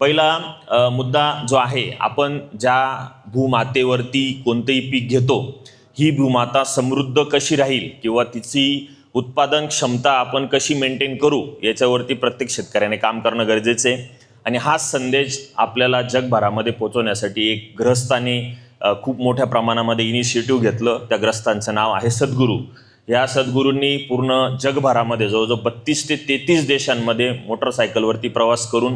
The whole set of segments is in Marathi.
पहिला मुद्दा जो आहे आपण ज्या भूमातेवरती कोणतंही पीक घेतो ही भूमाता समृद्ध कशी राहील किंवा तिची उत्पादन क्षमता आपण कशी मेंटेन करू याच्यावरती प्रत्येक शेतकऱ्याने काम करणं गरजेचं आहे. आणि हा संदेश आपल्याला जगभरामध्ये पोचवण्यासाठी एक ग्रहस्थाने खूप मोठ्या प्रमाणामध्ये इनिशिएटिव्ह घेतलं. त्या ग्रस्तांचं नाव आहे सद्गुरू. या सद्गुरूंनी पूर्ण जगभरामध्ये जवळजवळ बत्तीस ते तेहतीस देशांमध्ये मोटरसायकलवरती प्रवास करून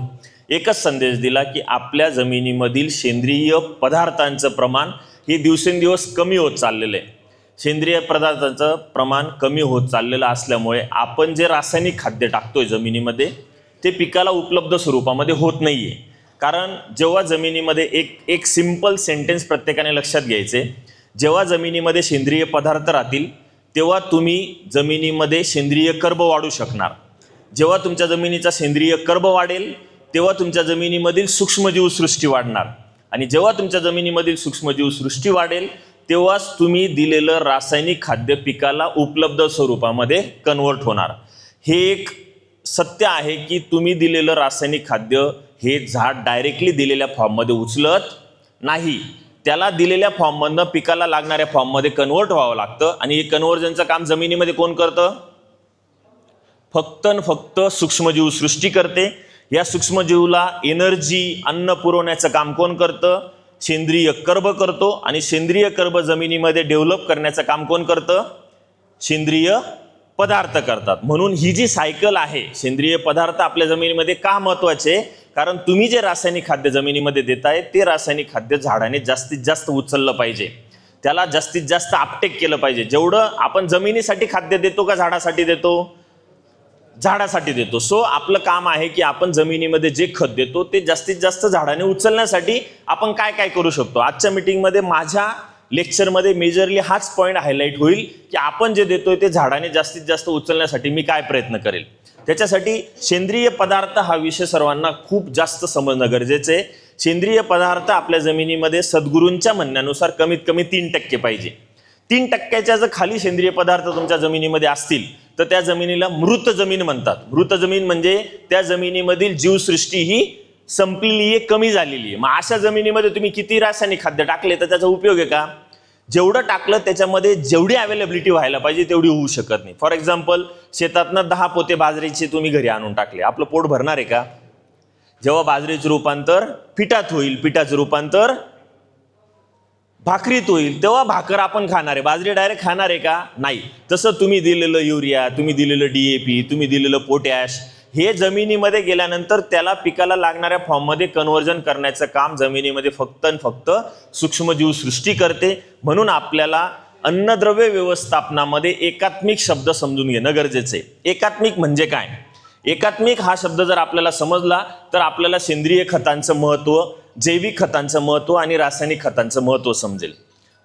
एकच संदेश दिला की आपल्या जमिनीमधील सेंद्रिय पदार्थांचं प्रमाण हे दिवसेंदिवस कमी होत चाललेलं आहे. सेंद्रिय पदार्थांचं प्रमाण कमी होत चाललेलं असल्यामुळे आपण जे रासायनिक खाद्य टाकतोय जमिनीमध्ये ते पिकाला उपलब्ध स्वरूपामध्ये होत नाही आहे कारण जेव्हा जमिनीमध्ये एक एक सिंपल सेंटेन्स प्रत्येकाने लक्षात घ्यायचे जेव्हा जमिनीमध्ये सेंद्रिय पदार्थ राहतील तेव्हा तुम्ही जमिनीमध्ये सेंद्रिय कर्ब वाढू शकणार. जेव्हा तुमच्या जमिनीचा सेंद्रिय कर्ब वाढेल तेव्हा तुमच्या जमिनीमधील सूक्ष्मजीवसृष्टी वाढणार. आणि जेव्हा तुमच्या जमिनीमधील सूक्ष्मजीवसृष्टी वाढेल तेव्हाच तुम्ही दिलेलं रासायनिक खाद्य पिकाला उपलब्ध स्वरूपामध्ये कन्वर्ट होणार. हे एक सत्य आहे की तुम्ही दिलेलं रासायनिक खाद्य हे झाड डायरेक्टली दिलेल्या फॉर्ममध्ये उचलत नाही. त्याला दिलेल्या फॉर्ममधनं पिकाला लागणाऱ्या फॉर्ममध्ये कन्वर्ट व्हावं लागतं. आणि हे कन्व्हर्जनचं काम जमिनीमध्ये कोण करतं? फक्त न फक्त सूक्ष्मजीव सृष्टी करते. या सूक्ष्मजीवला एनर्जी अन्न पुरवण्याचं काम कोण करतं? सेंद्रिय कर्ब करतो आणि सेंद्रिय कर्ब जमिनीमध्ये डेव्हलप करण्याचं काम कोण करतं? सेंद्रिय पदार्थ करतात. म्हणून ही जी सायकल आहे सेंद्रिय पदार्थ आपल्या जमिनीमध्ये का महत्त्वाचे? कारण तुम्ही जे रासायनिक खाद्य जमिनीमध्ये देताय ते रासायनिक खाद्य झाडाने जास्तीत जास्त उचललं पाहिजे. त्याला जास्तीत जास्त आपटेक केलं पाहिजे. जेवढं आपण जमिनीसाठी खाद्य देतो का झाडासाठी देतो? झाडासाठी देतो. सो आपलं काम आहे की आपण जमिनीमध्ये जे खत देतो ते जास्तीत जास्त झाडाने उचलण्यासाठी आपण काय काय करू शकतो? आजच्या मीटिंगमध्ये माझ्या लेक्चरमध्ये मेजरली हाच पॉईंट हायलाईट होईल की आपण जे देतोय ते झाडाने जास्तीत जास्त उचलण्यासाठी मी काय प्रयत्न करेल. त्याच्यासाठी सेंद्रिय पदार्थ हा विषय सर्वांना खूप जास्त समजणं गरजेचं आहे. सेंद्रिय पदार्थ आपल्या जमिनीमध्ये सद्गुरूंच्या म्हणण्यानुसार कमीत कमी तीन टक्के पाहिजे. तीन टक्क्याच्या जर खाली सेंद्रिय पदार्थ तुमच्या जमिनीमध्ये असतील तर त्या जमिनीला मृत जमीन म्हणतात. मृत जमीन म्हणजे त्या जमिनीमधील जीवसृष्टी ही संपलेली आहे कमी झालेली आहे. मग अशा जमिनीमध्ये तुम्ही किती रासायनिक खाद्य टाकले तर त्याचा उपयोग आहे का? जेवढं टाकलं त्याच्यामध्ये जेवढी अवेलेबिलिटी व्हायला पाहिजे तेवढी होऊ शकत नाही. फॉर एक्झाम्पल शेतातनं दहा पोते बाजरीचे तुम्ही घरी आणून टाकले. आपलं पोट भरणार आहे का? जेव्हा बाजरीचं रूपांतर पिठात होईल पिठाचं रूपांतर भाकरीत होईल तेव्हा भाकर आपण खाणार आहे. बाजरी डायरेक्ट खाणार आहे का? नाही. तसं तुम्ही दिलेलं युरिया तुम्ही दिलेलं डी ए पी तुम्ही दिलेलं पोटॅश हे जमिनीमध्ये गेल्यानंतर त्याला पिकाला लागणाऱ्या फॉर्ममध्ये कन्व्हर्जन करण्याचं काम जमिनीमध्ये फक्त आणि फक्त सूक्ष्मजीव सृष्टी करते. म्हणून आपल्याला अन्नद्रव्य व्यवस्थापनामध्ये एकात्मिक शब्द समजून घेणं गरजेचं आहे. एकात्मिक म्हणजे काय? एकात्मिक हा शब्द जर आपल्याला समजला तर आपल्याला सेंद्रिय खतांचं महत्त्व जैविक खतांचं महत्त्व आणि रासायनिक खतांचं महत्त्व समजेल.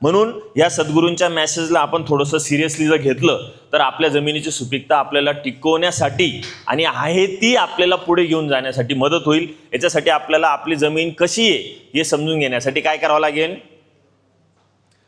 म्हणून या सद्गुरूंच्या मॅसेजला आपण थोडंसं सिरियसली जर घेतलं तर आपल्या जमिनीची सुपीकता आपल्याला टिकवण्यासाठी आणि आहे ती आपल्याला पुढे घेऊन जाण्यासाठी मदत होईल. याच्यासाठी आपल्याला आपली जमीन कशी आहे हे समजून घेण्यासाठी काय करावं लागेल?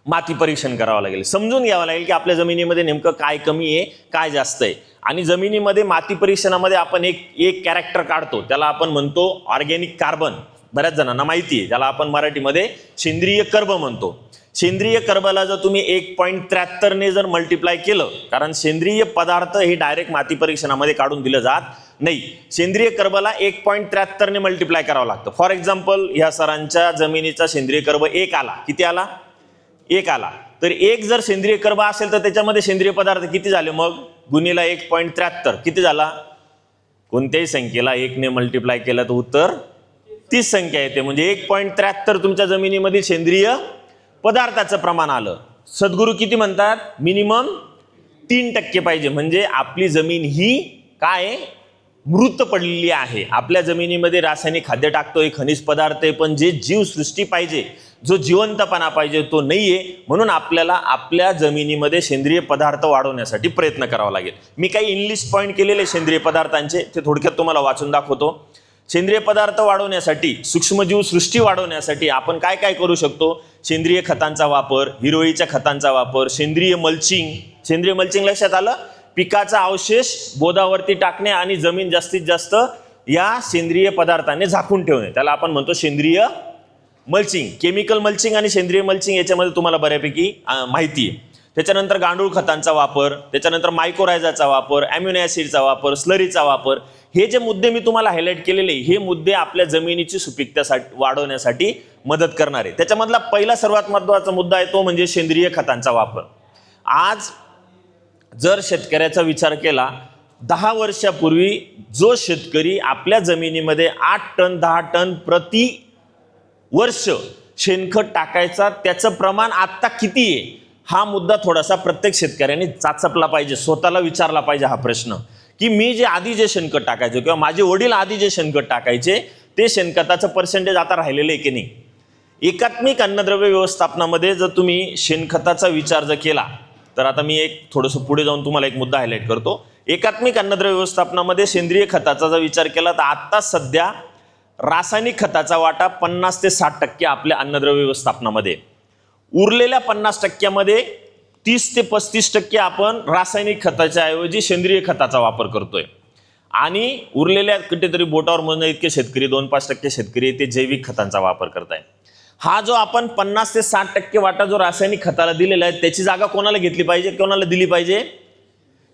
माती परीक्षण करावं लागेल. समजून घ्यावं लागेल की आपल्या जमिनीमध्ये नेमकं काय कमी आहे काय जास्त आहे. आणि जमिनीमध्ये माती परीक्षणामध्ये आपण एक एक कॅरेक्टर काढतो. त्याला आपण म्हणतो ऑर्गॅनिक कार्बन बऱ्याच जणांना माहिती आहे ज्याला आपण मराठीमध्ये सेंद्रिय कर्ब म्हणतो. सेंद्रिय कर्बाला जर तुम्ही एक पॉईंट त्र्याहत्तरने जर मल्टिप्लाय केलं कारण सेंद्रिय पदार्थ हे डायरेक्ट माती परीक्षणामध्ये काढून दिलं जात नाही. सेंद्रिय कर्बाला एक पॉईंट त्र्याहत्तरने मल्टिप्लाय करावं लागतं. फॉर एक्झाम्पल ह्या सरांच्या जमिनीचा सेंद्रिय कर्ब एक आला. किती आला? एक आला. तर एक जर सेंद्रिय कर्ब असेल तर त्याच्यामध्ये सेंद्रिय पदार्थ किती झाले मग? गुन्हेला एक पॉईंट त्र्याहत्तर. किती झाला? कोणत्याही संख्येला एकने मल्टिप्लाय केलं तर उत्तर तीस संख्या येते. म्हणजे एक पॉईंट त्र्याहत्तर तुमच्या जमिनीमध्ये सेंद्रिय पदार्थाचं प्रमाण आलं. सद्गुरू किती म्हणतात? मिनिमम तीन टक्के पाहिजे. म्हणजे आपली जमीन ही काय? मृत पडलेली आहे. आपल्या जमिनीमध्ये रासायनिक खाद्य टाकतोय खनिज पदार्थ आहे पण जे जीवसृष्टी पाहिजे जो जिवंतपणा पाहिजे तो नाही आहे म्हणून आपल्याला आपल्या जमिनीमध्ये सेंद्रिय पदार्थ वाढवण्यासाठी प्रयत्न करावा लागेल. मी काही इंग्लिश पॉईंट केलेले सेंद्रिय पदार्थांचे ते थोडक्यात तुम्हाला वाचून दाखवतो. सेंद्रिय पदार्थ वाढवण्यासाठी सूक्ष्मजीव सृष्टी वाढवण्यासाठी आपण काय काय करू शकतो? सेंद्रिय खतांचा वापर हिरोळीच्या खतांचा वापर सेंद्रिय मल्चिंग सेंद्रिय मल्चिंग लक्षात आलं? पिकाचा अवशेष बोदावरती टाकणे आणि जमीन जास्तीत जास्त या सेंद्रिय पदार्थाने झाकून ठेवणे. त्याला आपण म्हणतो सेंद्रिय मल्चिंग केमिकल मल्चिंग आणि सेंद्रिय मल्चिंग याच्यामध्ये तुम्हाला बऱ्यापैकी माहिती आहे. त्याच्यानंतर गांडूळ खतांचा वापर त्याच्यानंतर मायक्रोरायझाचा वापर अम्युनो ॲसिडचा वापर स्लरीचा वापर हे जे मुद्दे मी तुम्हाला हायलाईट केलेले हे मुद्दे आपल्या जमिनीची सुपीकतासाठी वाढवण्यासाठी मदत करणार. आहे त्याच्यामधला पहिला सर्वात महत्त्वाचा मुद्दा आहे तो म्हणजे सेंद्रिय खतांचा वापर. आज जर शेतकऱ्याचा विचार केला दहा वर्षापूर्वी जो शेतकरी आपल्या जमिनीमध्ये आठ टन दहा टन प्रति वर्ष शेणखत टाकायचा त्याचं प्रमाण आत्ता किती आहे? हा मुद्दा थोडासा प्रत्येक शेतकऱ्याने चाचपला पाहिजे स्वतःला विचारला पाहिजे हा प्रश्न. की मी जे आधी जे शेणखत टाकायचो किंवा माझे वडील आधी जे शेणखत टाकायचे ते शेणखताचं पर्सेंटेज आता राहिलेलं आहे की नाही? एकात्मिक अन्नद्रव्य व्यवस्थापनामध्ये जर तुम्ही शेणखताचा विचार जर केला तर आता मी एक थोडंसं पुढे जाऊन तुम्हाला एक मुद्दा हायलाईट करतो. एकात्मिक अन्नद्रव्य व्यवस्थापनामध्ये सेंद्रिय खताचा जर विचार केला तर आत्ता सध्या रासायनिक खताचा वाटा पन्नास ते साठ टक्के आपल्या अन्नद्रव्य व्यवस्थापनामध्ये आहे. उरलेल्या पन्नास टक्क्यामध्ये तीस ते पस्तीस टक्के आपण रासायनिक खताच्या ऐवजी सेंद्रिय खताचा वापर करतोय. आणि उरलेल्या कुठेतरी बोटावर म्हणून इतके शेतकरी दोन पाच टक्के शेतकरी ते जैविक खतांचा वापर करताय हा जो आपण पन्नास ते साठ टक्के वाटा जो रासायनिक खताला दिलेला आहे त्याची जागा कोणाला घेतली पाहिजे कोणाला दिली पाहिजे?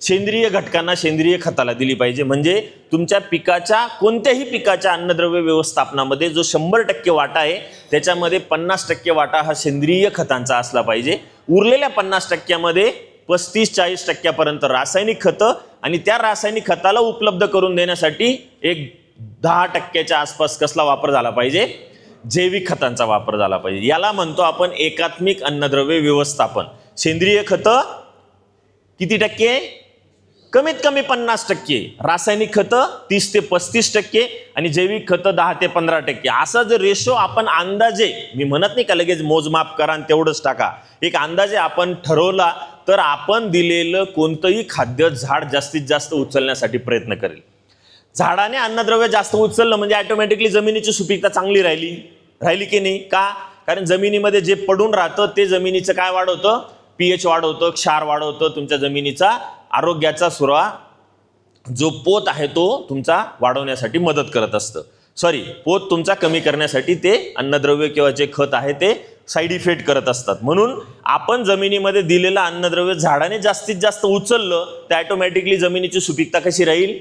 सेंद्रिय घटकांना सेंद्रिय खताला दिली पाहिजे. म्हणजे तुमच्या पिकाच्या कोणत्याही पिकाच्या अन्नद्रव्य व्यवस्थापनामध्ये जो शंभर टक्के वाटा आहे त्याच्यामध्ये पन्नास टक्के वाटा हा सेंद्रिय खतांचा असला पाहिजे. उरलेल्या पन्नास टक्क्यामध्ये पस्तीस चाळीस टक्क्यापर्यंत रासायनिक खतं आणि त्या रासायनिक खताला उपलब्ध करून देण्यासाठी एक दहा टक्क्याच्या आसपास कसला वापर झाला पाहिजे? जैविक खतांचा वापर झाला पाहिजे. याला म्हणतो आपण एकात्मिक अन्नद्रव्य व्यवस्थापन. सेंद्रिय खतं किती टक्के कमीत कमी पन्नास टक्के. रासायनिक खतं तीस ते पस्तीस टक्के आणि जैविक खतं दहा ते पंधरा टक्के. असा जर रेशो आपण अंदाजे मी म्हणत नाही का लगेच मोजमाप करा आणि तेवढंच टाका. एक अंदाजे आपण ठरवला तर आपण दिलेलं कोणतंही खाद्य झाड जास्तीत जास्त उचलण्यासाठी प्रयत्न करेल. झाडाने अन्नद्रव्य जास्त उचललं म्हणजे ऑटोमॅटिकली जमिनीची सुपीकता चांगली राहिली. राहिली की नाही? का? कारण जमिनीमध्ये जे पडून राहतं ते जमिनीचं काय वाढवतं पीएच वाढवतं क्षार वाढवतं तुमच्या जमिनीचा आरोग्याचा सुरा जो पोत आहे तो तुमचा वाढवण्यासाठी मदत करत असतं. सॉरी पोत तुमचा कमी करण्यासाठी ते अन्नद्रव्य किंवा जे खत आहे ते साईड इफेक्ट करत असतात. म्हणून आपण जमिनीमध्ये दिलेलं अन्नद्रव्य झाडाने जास्तीत जास्त उचललं तर ॲटोमॅटिकली जमिनीची सुपीकता कशी राहील?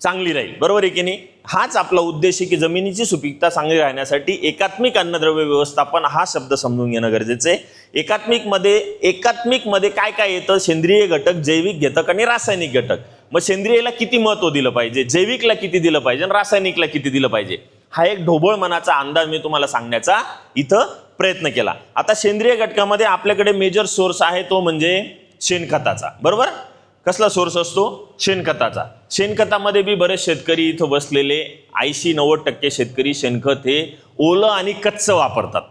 चांगली राहील. बरोबर आहे की नाही? हाच आपला उद्देश आहे की जमिनीची सुपीकता चांगली राहण्यासाठी एकात्मिक अन्नद्रव्य व्यवस्थापन हा शब्द समजून घेणं गरजेचं आहे. एकात्मिकमध्ये एकात्मिकमध्ये काय काय येतं? सेंद्रिय घटक जैविक घटक आणि रासायनिक घटक. मग सेंद्रियला किती महत्त्व दिलं पाहिजे? जैविकला किती दिलं पाहिजे? आणि रासायनिकला किती दिलं पाहिजे? हा एक ढोबळ मनाचा अंदाज मी तुम्हाला सांगण्याचा इथं प्रयत्न केला. आता सेंद्रिय घटकामध्ये आपल्याकडे मेजर सोर्स आहे तो म्हणजे शेणखताचा. बरोबर? कसला सोर्स असतो? शेणखताचा. शेणखतामध्ये बी बरेच शेतकरी इथं बसलेले ऐंशी नव्वद टक्के शेतकरी शेणखत हे ओलं आणि कच्चं वापरतात.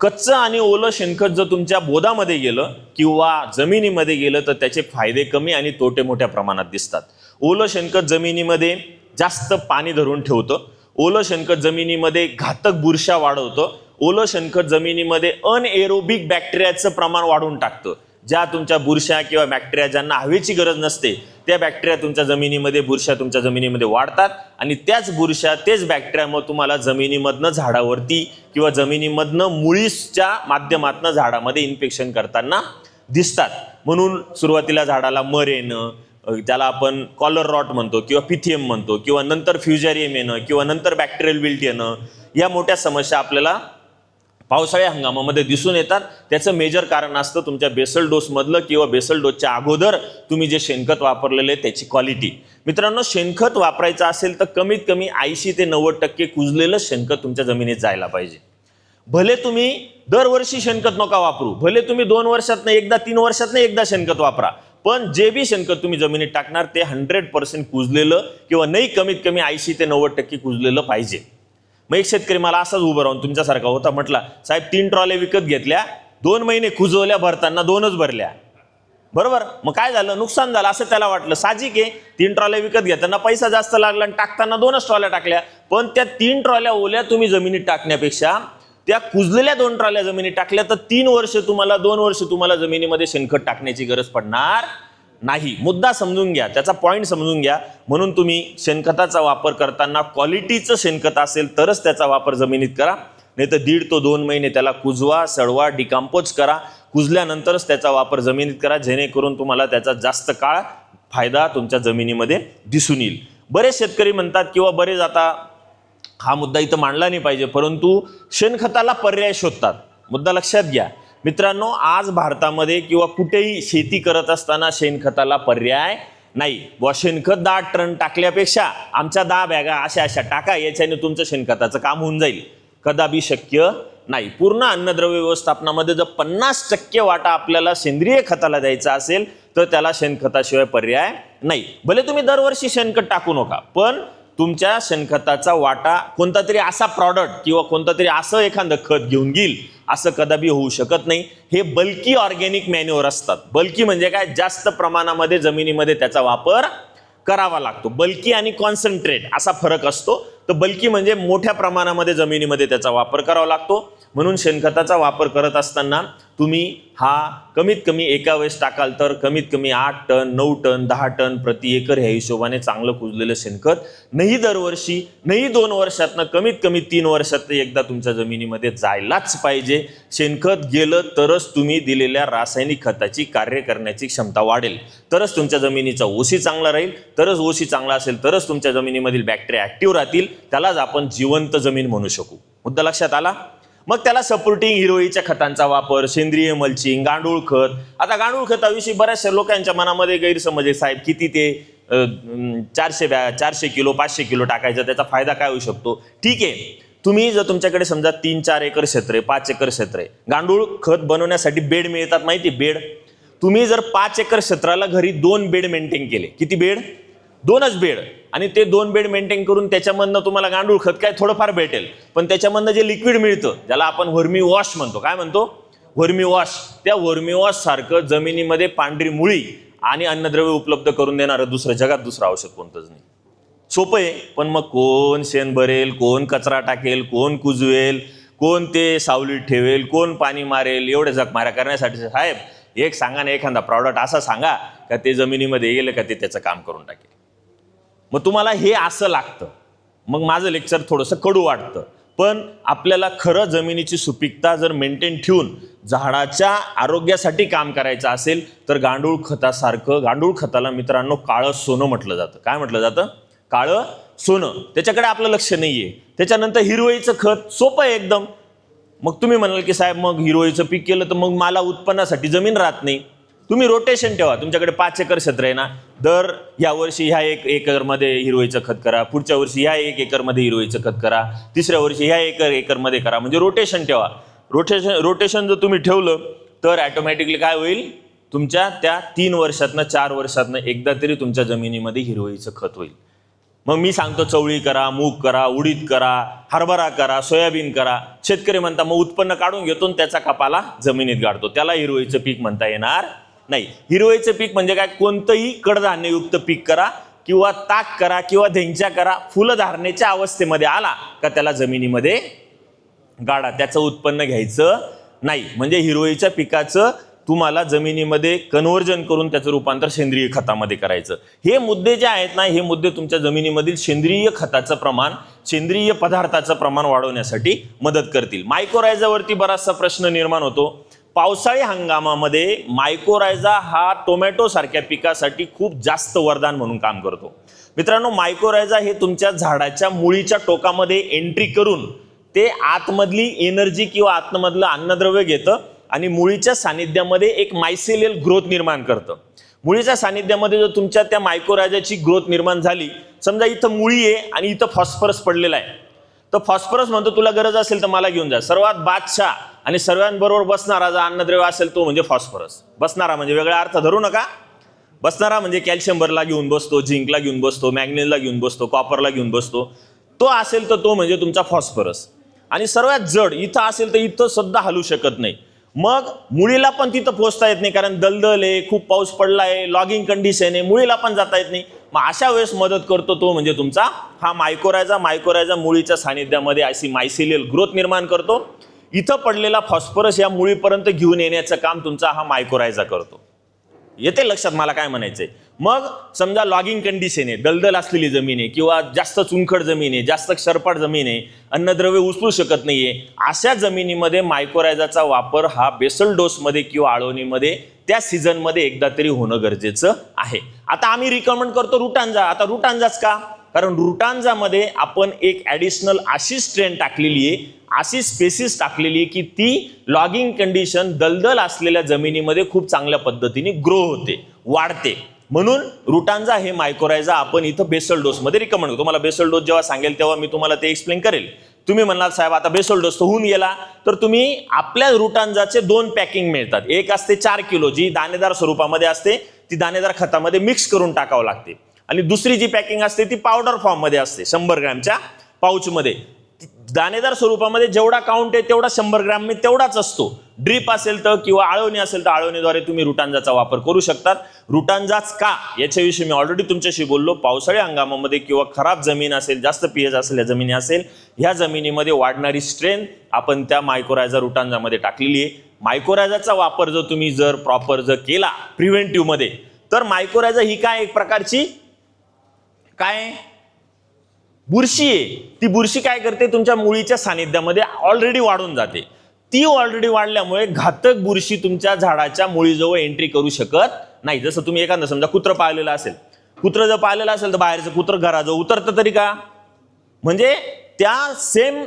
कच्चं आणि ओलं शेणखत जर तुमच्या बोधामध्ये गेलं किंवा जमिनीमध्ये गेलं तर त्याचे फायदे कमी आणि तोटे मोठ्या प्रमाणात दिसतात. ओलं शेणखत जमिनीमध्ये जास्त पाणी धरून ठेवतं. ओलं शेणखत जमिनीमध्ये घातक बुरशा वाढवतं. ओलं शेणखत जमिनीमध्ये अनएरोबिक बॅक्टेरियाचं प्रमाण वाढवून टाकतं. ज्या तुमच्या बुरशा किंवा बॅक्टेरिया ज्यांना हवेची गरज नसते त्या बॅक्टेरिया तुमच्या जमिनीमध्ये बुरशा तुमच्या जमिनीमध्ये वाढतात आणि त्याच बुरशा तेच बॅक्टेरिया मग तुम्हाला जमिनीमधनं झाडावरती किंवा जमिनीमधनं मुळीसच्या माध्यमातनं झाडामध्ये इन्फेक्शन करताना दिसतात. म्हणून सुरुवातीला झाडाला मर येणं ज्याला त्याला आपण कॉलर रॉट म्हणतो किंवा पिथियम म्हणतो किंवा नंतर फ्युजेरियम येणं किंवा नंतर बॅक्टेरियल विल्ट येणं या मोठ्या समस्या आपल्याला पावसाळ्या हंगामामध्ये दिसून येतात. त्याचं मेजर कारण असतं तुमच्या बेसल डोसमधलं किंवा बेसल डोसच्या अगोदर तुम्ही जे शेणखत वापरलेलं आहे त्याची क्वालिटी मित्रांनो शेणखत वापरायचं असेल तर कमीत कमी ऐंशी ते नव्वद टक्के कुजलेलं शेणखत तुमच्या जमिनीत जायला पाहिजे. भले तुम्ही दरवर्षी शेणखत नका वापरू भले तुम्ही दोन वर्षातनं एकदा तीन वर्षातनं एकदा शेणखत वापरा पण जे बी शेणखत तुम्ही जमिनीत टाकणार ते हंड्रेड पर्सेंट कुजलेलं किंवा नाही कमीत कमी ऐंशी ते नव्वद टक्के कुजलेलं पाहिजे. मग एक शेतकरी मला असाच उभं राहून तुमच्यासारखा होता म्हटला साहेब तीन ट्रॉल्या विकत घेतल्या दोन महिने कुजवल्या भरताना दोनच भरल्या. बरोबर? मग काय झालं? नुकसान झालं असं त्याला वाटलं. साहजिक आहे तीन ट्रॉल्या विकत घेताना पैसा जास्त लागला आणि टाकताना दोनच ट्रॉल्या टाकल्या. पण त्या तीन ट्रॉल्या ओल्या तुम्ही जमिनीत टाकण्यापेक्षा त्या कुजलेल्या दोन ट्रॉल्या जमिनीत टाकल्या तर तीन वर्ष तुम्हाला दोन वर्ष तुम्हाला जमिनीमध्ये शेणखत टाकण्याची गरज पडणार नाही. मुद्दा समजून घ्या. त्याचा पॉईंट समजून घ्या. म्हणून तुम्ही शेणखताचा वापर करताना क्वालिटीचं शेणखत असेल तरच त्याचा वापर जमिनीत करा. नाही तर दीड तो दोन महिने त्याला कुजवा सडवा डिकम्पोज करा. कुजल्यानंतरच त्याचा वापर जमिनीत करा. जेणेकरून तुम्हाला त्याचा जास्त काळ फायदा तुमच्या जमिनीमध्ये दिसून येईल. बरेच शेतकरी म्हणतात किंवा बरेच आता हा मुद्दा इथं मांडला नाही पाहिजे. परंतु शेणखताला पर्याय शोधतात. मुद्दा लक्षात घ्या. मित्रांनो आज भारतामध्ये किंवा कुठेही शेती करत असताना शेणखताला पर्याय नाही. व शेणखत दहा टन टाकल्यापेक्षा आमच्या दहा बॅगा अशा अशा टाका याच्याने तुमचं शेणखताचं काम होऊन जाईल. कदापि शक्य नाही. पूर्ण अन्नद्रव्य व्यवस्थापनामध्ये जर पन्नास टक्के वाटा आपल्याला सेंद्रिय खताला द्यायचा असेल तर त्याला शेणखताशिवाय पर्याय नाही. भले तुम्ही दरवर्षी शेणखत टाकू नका पण तुमच्या शेणखताचा वाटा कोणता तरी असा प्रॉडक्ट किंवा कोणता तरी असं एखादं खत घेऊन घेईल असं कदापि होऊ शकत नाही. हे बल्की ऑर्गॅनिक मॅन्युअर असतात. बल्की म्हणजे काय? जास्त प्रमाणामध्ये जमिनीमध्ये त्याचा वापर करावा लागतो. बल्की आणि कॉन्सन्ट्रेट असा फरक असतो. तर बल्की म्हणजे मोठ्या प्रमाणामध्ये जमिनीमध्ये त्याचा वापर करावा लागतो. म्हणून शेणखताचा वापर करत असताना तुम्ही हा कमीत कमी एका वेळेस टाकाल तर कमीत कमी आठ टन नऊ टन दहा टन प्रति एकर ह्या हिशोबाने चांगलं कुजलेलं शेणखत. नाही दरवर्षी नाही दोन वर्षातनं कमीत कमी तीन वर्षात एकदा तुमच्या जमिनीमध्ये जायलाच पाहिजे. शेणखत गेलं तरच तुम्ही दिलेल्या रासायनिक खताची कार्य करण्याची क्षमता वाढेल. तरच तुमच्या जमिनीचा ओशी चांगला राहील तरच ओशी चांगला असेल तरच तुमच्या जमिनीमधील बॅक्टेरिया ॲक्टिव्ह राहतील त्यालाच आपण जिवंत जमीन म्हणू शकू. मुद्दा लक्षात आला? मग त्याला सपोर्टिंग हिरोईच्या खतांचा वापर सेंद्रिय मल्चिंग गांडूळ खत. आता गांडूळ खताविषयी बऱ्याचशा लोकांच्या मनामध्ये गैरसमज आहे साहेब. किती ते चारशे बॅ चारशे किलो पाचशे किलो टाकायचं त्याचा फायदा काय होऊ शकतो? ठीक आहे. तुम्ही जर तुमच्याकडे समजा तीन चार एकर क्षेत्र आहे पाच एकर क्षेत्र आहे. गांडूळ खत बनवण्यासाठी बेड मिळतात माहिती बेड. तुम्ही जर पाच एकर क्षेत्राला घरी दोन बेड मेंटेन केले किती बेड? दोनच बेड. आणि ते दोन बेड मेंटेन करून त्याच्यामधनं तुम्हाला गांडूळ खत काय थोडंफार भेटेल. पण त्याच्यामधनं जे लिक्विड मिळतं ज्याला आपण व्हर्मी वॉश म्हणतो काय म्हणतो? व्हर्मी वॉश त्या व्हर्मी वॉश सारखं जमिनीमध्ये पांढरी मुळी आणि अन्नद्रव्य उपलब्ध करून देणारं दुसरं जगात दुसरं औषध कोणतंच नाही. सोपं आहे पण मग कोण शेण भरेल कोण कचरा टाकेल कोण कुजवेल कोण ते सावलीत ठेवेल कोण पाणी मारेल एवढे जगमाऱ्या करण्यासाठी. साहेब एक सांगा ना एखादा प्रॉडक्ट असा सांगा का ते जमिनीमध्ये गेलं का ते त्याचं काम करून टाकेल. मग तुम्हाला हे असं लागतं. मग माझं लेक्चर थोडंसं कडू वाटतं. पण आपल्याला खरं जमिनीची सुपीकता जर मेंटेन ठेवून झाडाच्या आरोग्यासाठी काम करायचं असेल तर गांडूळ खतासारखं गांडूळ खताला मित्रांनो काळं सोनं म्हटलं जातं. काय म्हटलं जातं? काळं सोनं. त्याच्याकडे आपलं लक्ष नाही आहे त्याच्यानंतर हिरवळीचं खत सोपं आहे एकदम. मग तुम्ही म्हणाल की साहेब मग हिरवळीचं पीक केलं तर मग मला उत्पन्नासाठी जमीन राहत नाही. तुम्ही रोटेशन ठेवा. तुमच्याकडे पाच एकर क्षेत्र आहे ना दर या वर्षी ह्या एक एकरमध्ये हिरवळीचं खत करा पुढच्या वर्षी ह्या एक एकरमध्ये हिरवळीचं खत करा तिसऱ्या वर्षी ह्या एकर एकरमध्ये करा. म्हणजे रोटेशन ठेवा. रोटेशन रोटेशन जर तुम्ही ठेवलं तर ॲटोमॅटिकली काय होईल? तुमच्या त्या तीन वर्षातनं चार वर्षातनं एकदा तरी तुमच्या जमिनीमध्ये हिरवळीचं खत होईल. मग मी सांगतो चवळी करा मूग करा उडीद करा हरभरा करा सोयाबीन करा. शेतकरी म्हणता मग उत्पन्न काढून घेतो आणि त्याचा कपाला जमिनीत गाडतो. त्याला हिरवळीचं पीक म्हणता येणार नाही. हिरवळीचं पीक म्हणजे काय? कोणतंही कडधान्ययुक्त पीक करा किंवा ताक करा किंवा धेंच्या करा फुलधारणेच्या अवस्थेमध्ये आला का त्याला जमिनीमध्ये गाडा. त्याचं उत्पन्न घ्यायचं नाही. म्हणजे हिरवळीच्या पिकाचं तुम्हाला जमिनीमध्ये कन्व्हर्जन करून त्याचं रूपांतर सेंद्रिय खतामध्ये करायचं. हे मुद्दे जे आहेत ना हे मुद्दे तुमच्या जमिनीमधील सेंद्रिय खताचं प्रमाण सेंद्रिय पदार्थाचं प्रमाण वाढवण्यासाठी मदत करतील. मायक्रोरायझावरती बराचसा प्रश्न निर्माण होतो. पावसाळी हंगामामध्ये मायकोरायझा हा टोमॅटोसारख्या पिकासाठी खूप जास्त वरदान म्हणून काम करतो. मित्रांनो मायकोरायझा हे तुमच्या झाडाच्या मुळीच्या टोकामध्ये एंट्री करून ते आतमधली एनर्जी किंवा आतमधलं अन्नद्रव्य घेतं आणि मुळीच्या सानिध्यामध्ये एक मायसेलियल ग्रोथ निर्माण करतं. मुळीच्या सानिध्यामध्ये जर तुमच्या त्या मायकोरायझाची ग्रोथ निर्माण झाली समजा इथं मुळी आहे आणि इथं फॉस्फरस पडलेला आहे. तर फॉस्फरस म्हणतो तुला गरज असेल तर मला घेऊन जा. सर्वात बादशाह आणि सर्वांबरोबर बसणारा जो अन्नद्रव्य असेल तो म्हणजे फॉस्फरस बसणारा म्हणजे वेगळा अर्थ धरू नका. बसणारा म्हणजे कॅल्शियम भरला घेऊन बसतो झिंकला घेऊन बसतो मॅग्नेजला घेऊन बसतो कॉपरला घेऊन बसतो. तो असेल तर तो म्हणजे तुमचा फॉस्फरस आणि सर्वात जड इथं असेल तर इथं सुद्धा हलू शकत नाही. मग मुळीला पण तिथं पोहोचता येत नाही कारण दलदल आहे खूप पाऊस पडला आहे लॉगिंग कंडिशन आहे मुळीला पण जाता येत नाही. मग अशा वेळेस मदत करतो तो म्हणजे तुमचा हा मायकोरायझा मायकोरायझा मुळीच्या सानिध्यामध्ये अशी मायसिलियल ग्रोथ निर्माण करतो. इथं पडलेला फॉस्फरस या मुळीपर्यंत घेऊन येण्याचं काम तुमचा हा मायकोरायझा करतो. येते लक्षात मला काय म्हणायचंय? मग समजा लॉगिंग कंडिशन आहे दलदल असलेली जमीन आहे किंवा जास्त चुनखड जमीन आहे जास्त सरपाट जमीन आहे अन्नद्रव्य उचलू शकत नाहीये अशा जमिनीमध्ये मायक्रोरायझाचा वापर हा बेसल डोसमध्ये किंवा आळवणीमध्ये त्या सीझनमध्ये एकदा तरी होणं गरजेचं आहे. आता आम्ही रिकमेंड करतो रुटांजा. आता रुटांजाच का? कारण रुटांजामध्ये आपण एक ॲडिशनल अशी स्ट्रेन टाकलेली आहे अशी स्पेसिस टाकलेली आहे की ती लॉगिंग कंडिशन दलदल असलेल्या जमिनीमध्ये खूप चांगल्या पद्धतीने ग्रो होते वाढते. म्हणून रुटांजा हे मायक्रोरायझा आपण इथं बेसल डोसमध्ये रिकमेंड करतो. तुम्हाला बेसल डोस जेव्हा सांगेल तेव्हा मी तुम्हाला ते एक्सप्लेन करेल. तुम्ही म्हणाल साहेब आता बेसल डोस तर होऊन गेला. तर तुम्ही आपल्या रुटांजाचे दोन पॅकिंग मिळतात. एक असते चार किलो जी दाणेदार स्वरूपामध्ये असते ती दाणेदार खतामध्ये मिक्स करून टाकावं लागते. आणि दुसरी जी पॅकिंग असते ती पावडर फॉर्ममध्ये असते शंभर ग्रॅमच्या पाऊचमध्ये दाणेदार स्वरूपामध्ये जेवढा काउंट आहे तेवढा शंभर ग्रॅम मी तेवढाच असतो. ड्रीप असेल तर किंवा आळवणी असेल तर आळवणीद्वारे तुम्ही रुटांजाचा वापर करू शकतात. रुटांजाच का? याच्याविषयी मी ऑलरेडी तुमच्याशी बोललो. पावसाळी हंगामामध्ये किंवा खराब जमीन असेल जास्त पीएच या जमिनी असेल ह्या जमिनीमध्ये वाढणारी स्ट्रेंथ आपण त्या मायक्रोरायझा रुटांजामध्ये टाकलेली आहे. मायक्रोरायझाचा वापर जर तुम्ही जर प्रॉपर जर केला प्रिव्हेंटिव्हमध्ये तर मायक्रोरायझा ही काय एक प्रकारची काय? बुरशी आहे. ती बुरशी काय करते? तुमच्या मुळीच्या सानिध्यामध्ये ऑलरेडी वाढून जाते. ती ऑलरेडी वाढल्यामुळे घातक बुरशी तुमच्या झाडाच्या मुळीजवळ एंट्री करू शकत नाही. जसं तुम्ही एखादं समजा कुत्र पाळलेलं असेल. कुत्र जर पाळलेलं असेल तर बाहेरचं कुत्र घराजवळ उतरतं तरी का? म्हणजे त्या सेम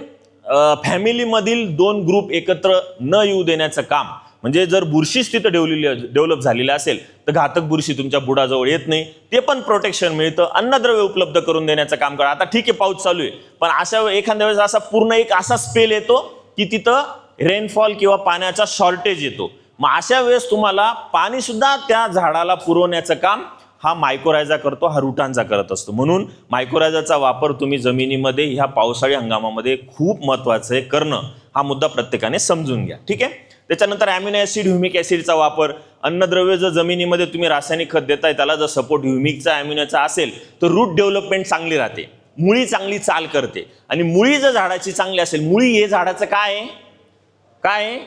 फॅमिलीमधील दोन ग्रुप एकत्र न येऊ देण्याचं काम म्हणजे जर बुरशीच तिथं डेव्हलेली डेव्हलप झालेली असेल तर घातक बुरशी तुमच्या बुडाजवळ येत नाही. ते पण प्रोटेक्शन मिळतं. अन्नद्रव्य उपलब्ध करून देण्याचं काम करा. आता ठीक आहे पाऊस चालू आहे. पण अशा एखाद्या वेळेस असा पूर्ण एक असा स्पेल येतो की तिथं रेनफॉल किंवा पाण्याचा शॉर्टेज येतो. मग अशा वेळेस तुम्हाला पाणी सुद्धा त्या झाडाला पुरवण्याचं काम हा मायक्रोरायझा करतो हा रुटांचा करत असतो. म्हणून मायक्रोरायझाचा वापर तुम्ही जमिनीमध्ये ह्या पावसाळी हंगामामध्ये खूप महत्वाचं आहे करणं. हा मुद्दा प्रत्येकाने समजून घ्या. ठीक आहे? त्याच्यानंतर ॲमिनो ॲसिड ह्युमिक ॲसिडचा वापर. अन्नद्रव्य जर जमिनीमध्ये तुम्ही रासायनिक खत देताय त्याला जर सपोर्ट ह्युमिकचा अॅमिनोचा असेल तर रूट डेव्हलपमेंट चांगली राहते. मुळी चांगली चाल करते. आणि मुळी जर झाडाची चांगली असेल मुळी हे झाडाचं काय आहे? काय आहे?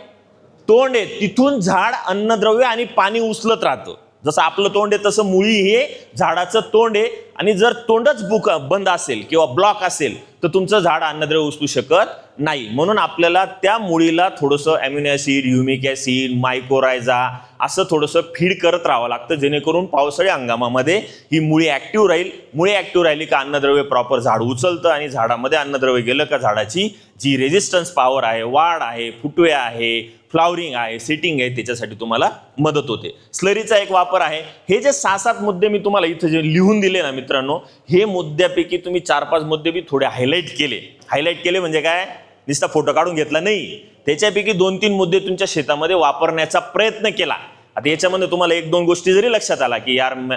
तोंड आहे. तिथून झाड अन्नद्रव्य आणि पाणी उचलत राहतं. जसं आपलं तोंड आहे तसं मुळी हे झाडाचं तोंड आहे. आणि जर तोंडच बुक बंद असेल किंवा ब्लॉक असेल तर तुमचं झाड अन्नद्रव्य उचलू शकत नाही. म्हणून आपल्याला त्या मुळीला थोडंसं amino acid humic acid mycorrhiza असं थोडंसं फीड करत राहावं लागतं. जेणेकरून पावसाळी हंगामामध्ये ही मुळी ॲक्टिव्ह राहील. मुळी ॲक्टिव्ह राहिली का अन्नद्रव्य प्रॉपर झाड उचलतं आणि झाडामध्ये अन्नद्रव्य गेलं का झाडाची जी रेजिस्टन्स पॉवर आहे वाढ आहे फुटवे आहे फ्लावरिंग आहे सेटिंग आहे त्याच्यासाठी तुम्हाला मदत होते. स्लरीचा एक वापर आहे. हे जे सहा सात मुद्दे मी तुम्हाला इथं जे लिहून दिले ना मित्रांनो हे मुद्द्यापैकी तुम्ही चार पाच मुद्दे मी थोडे हायलाईट केले. हायलाईट केले म्हणजे काय? नुसता फोटो काढून घेतला नाही. त्याच्यापैकी दोन तीन मुद्दे तुमच्या शेतामध्ये वापरण्याचा प्रयत्न केला. आता याच्यामध्ये तुम्हाला एक दोन गोष्टी जरी लक्षात आला की यार म-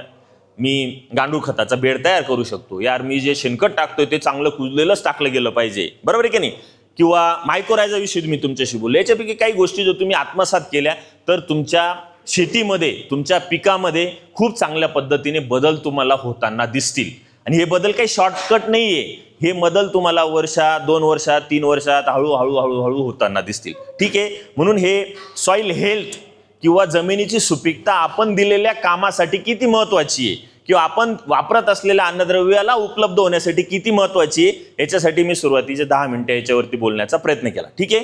मी गांडूळ खताचा बेड तयार करू शकतो. यार मी जे शेणखत टाकतोय ते चांगलं कुजलेलंच टाकलं गेलं पाहिजे. बरोबर आहे की नाही? किंवा मायक्रोरायझाविषयी मी तुमच्याशी बोललो. याच्यापैकी काही गोष्टी जर तुम्ही आत्मसात केल्या तर तुमच्या शेतीमध्ये तुमच्या पिकामध्ये खूप चांगल्या पद्धतीने बदल तुम्हाला होताना दिसतील. आणि हे बदल काही शॉर्टकट नाही आहे हे बदल तुम्हाला वर्षात दोन वर्षात तीन वर्षात हळूहळू हळूहळू होताना दिसतील. ठीक आहे? म्हणून हे सॉइल हेल्थ किंवा जमिनीची सुपीकता आपण दिलेल्या कामासाठी किती महत्त्वाची आहे? किंवा आपण वापरत असलेल्या अन्नद्रव्याला उपलब्ध होण्यासाठी किती महत्त्वाची आहे? याच्यासाठी मी सुरुवातीचे दहा मिनटं याच्यावरती बोलण्याचा प्रयत्न केला. ठीक आहे?